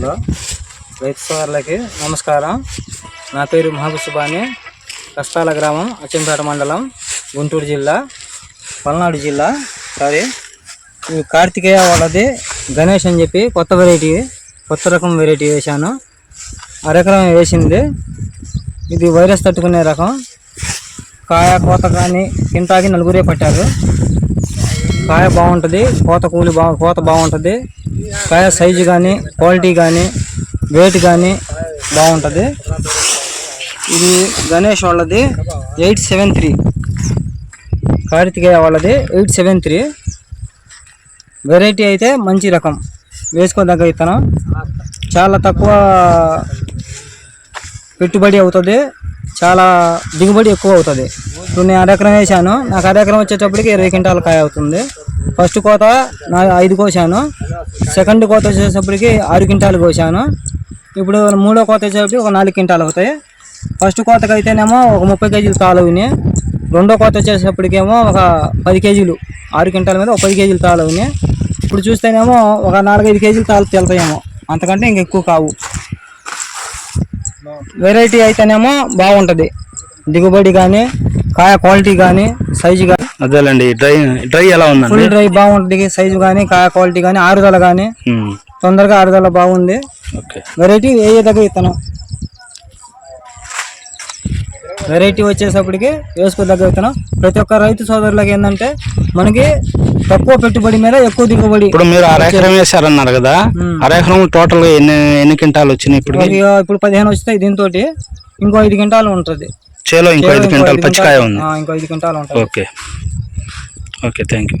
ఛానల్లో రైతు సోదరులకి నమస్కారం. నా పేరు మహబూబ్ సుబాని కష్టాల గ్రామం అచ్చంపేట మండలం గుంటూరు జిల్లా పల్నాడు జిల్లా. సారీ ఈ కార్తికేయ వాళ్ళది గణేష్ అని చెప్పి కొత్త వెరైటీ కొత్త రకం వెరైటీ వేశాను. అరెకరం వేసింది. ఇది వైరస్ తట్టుకునే రకం. కాయ కోత కానీ కింటాకి నలుగురే పట్టారు. కాయ బాగుంటుంది కోత కూలి బా కోత బాగుంటుంది. కాయ సైజు కానీ క్వాలిటీ కానీ వెయిట్ కానీ బాగుంటుంది. ఇది గణేష్ వాళ్ళది ఎయిట్ సెవెన్ త్రీ. కార్తికేయ వాళ్ళది ఎయిట్ సెవెన్ త్రీ. వెరైటీ అయితే మంచి రకం. వేసుకోదగ్గ విత్తనం. చాలా తక్కువ పెట్టుబడి అవుతుంది. చాలా దిగుబడి ఎక్కువ అవుతుంది. ఇప్పుడు నేను అరెకరం వేసాను నాకు అరెకరం వచ్చేటప్పటికి ఇరవై క్వింటాల కాయ అవుతుంది. ఫస్ట్ కోత నా ఐదు కోసాను. సెకండ్ కోత వచ్చేటప్పటికి ఆరు క్వింటాలు కోసాను. ఇప్పుడు మూడో కోత వచ్చేటప్పటికి ఒక నాలుగు క్వింటాలు అవుతాయి. ఫస్ట్ కోతకు అయితేనేమో ఒక ముప్పై కేజీలు తాళవుని రెండో కోత వచ్చేటప్పటికేమో ఒక పది కేజీలు ఆరు క్వింటాల మీద ఒక పది కేజీలు తాళవుని ఇప్పుడు చూస్తేనేమో ఒక నాలుగైదు కేజీలు తాళ తేలుతాయేమో. అంతకంటే ఇంకెక్కువ కావు. వెరైటీ అయితేనేమో బాగుంటుంది. దిగుబడి కానీ కాయ క్వాలిటీ కానీ సైజు కానీ అదేలేండి డ్రై డ్రై ఎలా ఉందండి? ఫుల్ డ్రై బాగుంటుంది సైజు కానీ కాయ క్వాలిటీ కానీ ఆరుదల కానీ తొందరగా ఆరుదల బాగుంది. వెరైటీ వేయదగ్గ విత్తనం వెరైటీ వచ్చేసప్పటికి వేసుకోదగ్గ విత్తనం ప్రతి ఒక్క రైతు సోదరులకు ఏంటంటే మనకి తక్కువ పెట్టుబడి మీద ఎక్కువ దిగుబడి. ఇప్పుడు మీరు అర ఎకరం వేసారన్నారు కదా ఉమ్. అర ఎకరం టోటల్ ఎన్ని ఎన్ని క్వింటాలు వచ్చినాయి ఇప్పుడు ఇప్పుడు పదిహేను వస్తాయి దీంతో ఇంకో ఐదు క్వింటాలు ఉంటుంది. చేలో ఇంకో ఐదు క్వింటాల్ పచ్చికాయ ఉంది. ఇంకో ఐదు quintal okay. Okay thank you